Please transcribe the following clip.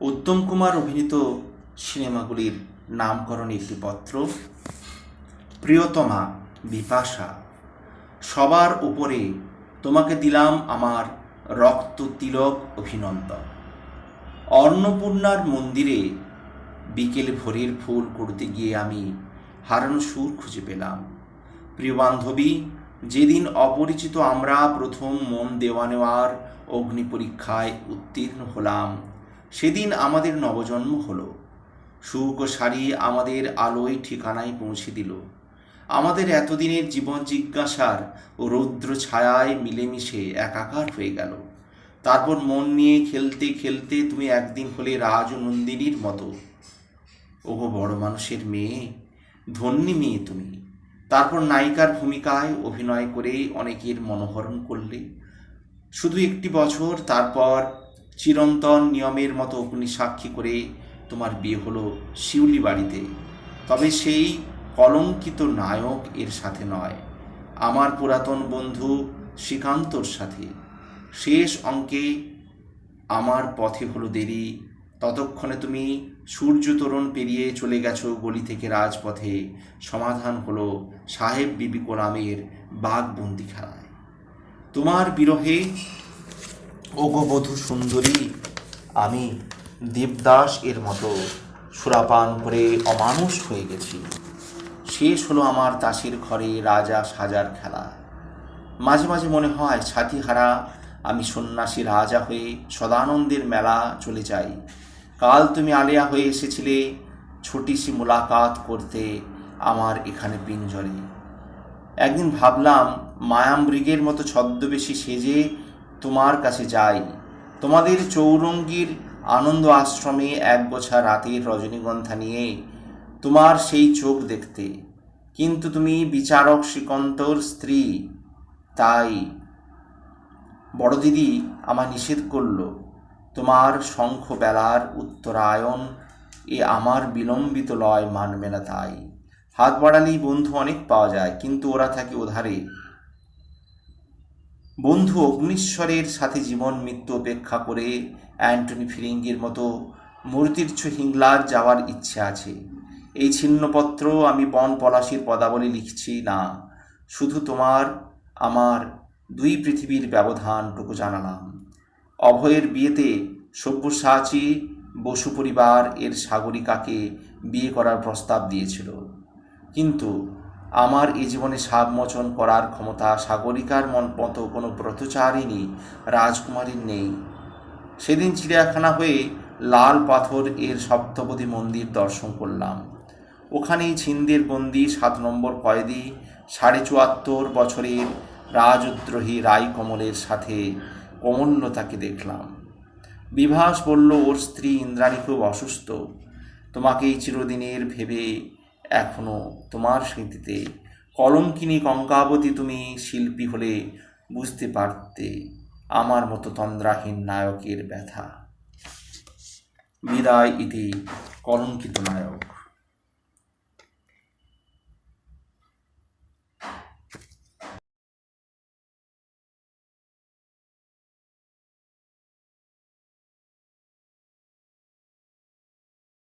উত্তম কুমার অভিনীত সিনেমাগুলির নামকরণ একটি পত্র, প্রিয়তমা বিপাশা। সবার উপরে তোমাকে দিলাম আমার রক্ত তিলক অভিনন্দন। অন্নপূর্ণার মন্দিরে বিকেল ভোরের ফুল করতে গিয়ে আমি হারানো সুর খুঁজে পেলাম। প্রিয় বান্ধবী, যেদিন অপরিচিত আমরা প্রথম মন দেওয়া নেওয়ার অগ্নি পরীক্ষায় উত্তীর্ণ হলাম সেদিন আমাদের নবজন্ম হলো। সুখ ও শাড়ি আমাদের আলোয় ঠিকানায় পৌঁছে দিল। আমাদের এতদিনের জীবন জিজ্ঞাসার ও রৌদ্র ছায়ায় মিলেমিশে একাকার হয়ে গেল। তারপর মন নিয়ে খেলতে খেলতে তুমি একদিন হলে রাজ নন্দিনীর মতো। ওগো বড় মানুষের মেয়ে, ধন্যী মেয়ে তুমি। তারপর নায়িকার ভূমিকায় অভিনয় করে অনেকের মনোহরণ করলে। শুধু একটি বছর, তারপর চিরন্তন নিয়মের মতো অগ্নি সাক্ষী করে তোমার বিয়ে হলো শিউলি বাড়িতে। তবে সেই কলঙ্কিত নায়ক এর সাথে নয়, আমার পুরাতন বন্ধু শ্রীকান্তর সাথে। শেষ অঙ্কে আমার পথে হলো দেরি, ততক্ষণে তুমি সূর্য তোরণ পেরিয়ে চলে গেছো গলি থেকে রাজপথে, সমাধান হলো সাহেব বিবি কোলামের বাঘবন্দি খেলায়। তোমার বিরহে ওগবধূ সুন্দরী, আমি দেবদাস এর মতো সুরাপান করে অমানুষ হয়ে গেছি। শেষ হলো আমার তাসের ঘরে রাজা সাজার খেলা। মাঝে মাঝে মনে হয়, ছাতিহারা, আমি সন্ন্যাসী রাজা হয়ে সদানন্দের মেলা চলে যাই। কাল তুমি আলেয়া হয়ে এসেছিলে ছোটিসি মোলাকাত করতে আমার এখানে পিঞ্জরে। একদিন ভাবলাম, মায়ামৃগের মতো ছদ্মবেশী সেজে তোমার কাছে যাই। তোমাদের চৌরঙ্গীর আনন্দ আশ্রমে এক গোছা রাতের রজনীগন্ধা নিয়ে তোমার সেই চোখ দেখতে। কিন্তু তুমি বিচারক শ্রীকন্তর স্ত্রী, তাই বড় দিদি আমার নিষেধ করল, তোমার শঙ্খ বেলার উত্তরায়ণ এ আমার বিলম্বিত লয় মানবে না তাই। হাত বাড়ালেই বন্ধু অনেক পাওয়া যায়, কিন্তু ওরা থাকে ওধারে বন্ধু অগ্নিশ্বরের সাথে জীবন মৃত্যু অপেক্ষা করে অ্যান্টনি ফিরিঙ্গির মতো মূর্তির্ছ হিংলার যাওয়ার ইচ্ছে আছে। এই ছিন্নপত্র আমি বন পলাশির পদাবলী লিখছি না। শুধু তোমার, আমার দুই পৃথিবীর ব্যবধানটুকু জানালাম। অভয়ের বিয়েতে সব্যসাচী বসু পরিবার এর সাগরিকাকে বিয়ে করার প্রস্তাব দিয়েছিল। কিন্তু আমার এই জীবনে সাবমোচন করার ক্ষমতা সাগরিকার মন মতো কোনো ব্রতচারিণী রাজকুমারীর নেই। সেদিন চিড়িয়াখানা হয়ে লাল পাথর এর সপ্তপদী মন্দির দর্শন করলাম। ওখানেই ছিন্দের বন্দি সাত নম্বর কয়েদি সাড়ে চুয়াত্তর বছরের রাজদ্রোহী রায় কমলের সাথে কমল্যতাকে দেখলাম। বিভাস বলল, ওর স্ত্রী ইন্দ্রাণী খুব অসুস্থ। তোমাকেই চিরদিনের ভেবে এখনও তোমার স্মৃতিতে কলঙ্কিনী কঙ্কাবতী তুমি শিল্পী হলে বুঝতে পারতে আমার মতো তন্দ্রাহীন নায়কের ব্যথা। বিদায়, ইতি কলঙ্কিত নায়ক।